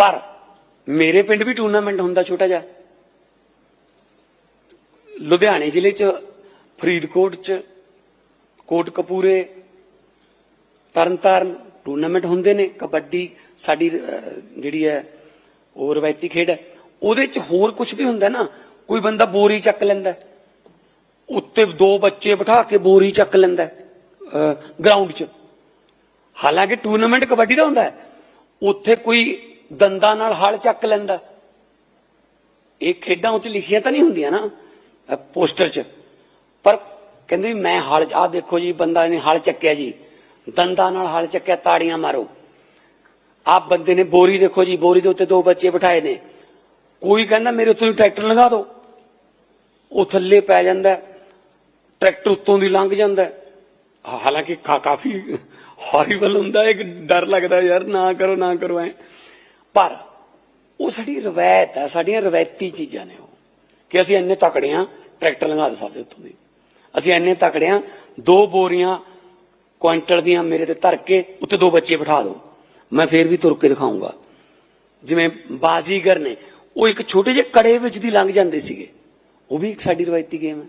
ਪਰ ਮੇਰੇ ਪਿੰਡ ਵੀ ਟੂਰਨਾਮੈਂਟ ਹੁੰਦਾ ਛੋਟਾ ਜਿਹਾ। ਲੁਧਿਆਣੇ ਜ਼ਿਲ੍ਹੇ 'ਚ, ਫਰੀਦਕੋਟ 'ਚ, ਕੋਟ ਕਪੂਰੇ, ਤਰਨਤਾਰਨ ਟੂਰਨਾਮੈਂਟ ਹੁੰਦੇ ਨੇ। ਕਬੱਡੀ ਸਾਡੀ ਜਿਹੜੀ ਹੈ, ਉਹ ਰਵਾਇਤੀ ਖੇਡ ਹੈ। ਉਹਦੇ 'ਚ ਹੋਰ ਕੁਝ ਵੀ ਹੁੰਦਾ ਨਾ, ਕੋਈ ਬੰਦਾ ਬੋਰੀ ਚੱਕ ਲੈਂਦਾ। ਹੈ। ਉੱਤੇ ਦੋ ਬੱਚੇ ਬਿਠਾ ਕੇ ਬੋਰੀ ਚੱਕ ਲੈਂਦਾ ਗਰਾਊਂਡ 'ਚ। ਹਾਲਾਂਕਿ ਟੂਰਨਾਮੈਂਟ ਕਬੱਡੀ ਦਾ ਹੁੰਦਾ ਹੈ। ਉੱਥੇ ਕੋਈ ਦੰਦਾਂ ਨਾਲ ਹਲ ਚੱਕ ਲੈਂਦਾ। ਇਹ ਖੇਡਾਂ ਉੱਚ ਲਿਖੀਆਂ ਤਾਂ ਨਹੀਂ ਹੁੰਦੀਆਂ ਨਾ ਪੋਸਟਰ 'ਚ। ਪਰ ਕਹਿੰਦੇ ਮੈਂ ਹਲ ਆ ਦੇਖੋ ਜੀ, ਬੰਦਾ ਨੇ ਹਲ ਚੱਕਿਆ ਜੀ। ਦੰਦਾਂ ਨਾਲ ਹਲ ਚੱਕਿਆ, ਤਾੜੀਆਂ ਮਾਰੋ। ਆਪ ਬੰਦੇ ਨੇ ਬੋਰੀ ਦੇਖੋ ਜੀ, ਬੋਰੀ ਦੇ ਉੱਤੇ ਦੋ ਬੱਚੇ ਬਿਠਾਏ ਨੇ। ਕੋਈ ਕਹਿੰਦਾ ਮੇਰੇ ਉੱਤੋਂ ਹੀ ਟਰੈਕਟਰ ਲਗਾ ਦਿਓ ਉਹ ਥੱਲੇ ਪੈ ਜਾਂਦਾ, ਟਰੈਕਟਰ ਉੱਤੋਂ ਦੀ ਲੰਘ ਜਾਂਦਾ। ਹਾਲਾਂਕਿ ਕਾ ਕਾਫੀ ਹੌਰੀਬਲ ਹੁੰਦਾ, ਇੱਕ ਡਰ ਲੱਗਦਾ ਯਾਰ, ਨਾ ਕਰੋ ਨਾ ਕਰੋ ਐ। ਪਰ ਉਹ ਸਾਡੀ ਰਵਾਇਤ ਹੈ ਸਾਡੀਆਂ ਰਵਾਇਤੀ ਚੀਜ਼ਾਂ ਨੇ ਉਹ। ਕਿ ਅਸੀਂ ਇੰਨੇ ਤਕੜੇ ਹਾਂ, ਟਰੈਕਟਰ ਲੰਘਾ ਦੋ ਸਾਡੇ ਉੱਤੋਂ ਦੀ। ਅਸੀਂ ਇੰਨੇ ਤਕੜੇ ਹਾਂ, ਦੋ ਬੋਰੀਆਂ ਕੁਇੰਟਲ ਦੀਆਂ ਮੇਰੇ ਤੇ ਧਰ ਕੇ ਉੱਤੇ ਦੋ ਬੱਚੇ ਬਿਠਾ ਦਿਓ ਮੈਂ ਫੇਰ ਵੀ ਤੁਰ ਕੇ ਦਿਖਾਉਂਗਾ। ਜਿਵੇਂ ਬਾਜ਼ੀਗਰ ਨੇ, ਉਹ ਇੱਕ ਛੋਟੇ ਜਿਹੇ ਕੜੇ ਵਿੱਚ ਦੀ ਲੰਘ ਜਾਂਦੇ ਸੀਗੇ। ਉਹ ਵੀ ਇੱਕ ਸਾਡੀ ਰਵਾਇਤੀ ਗੇਮ ਹੈ।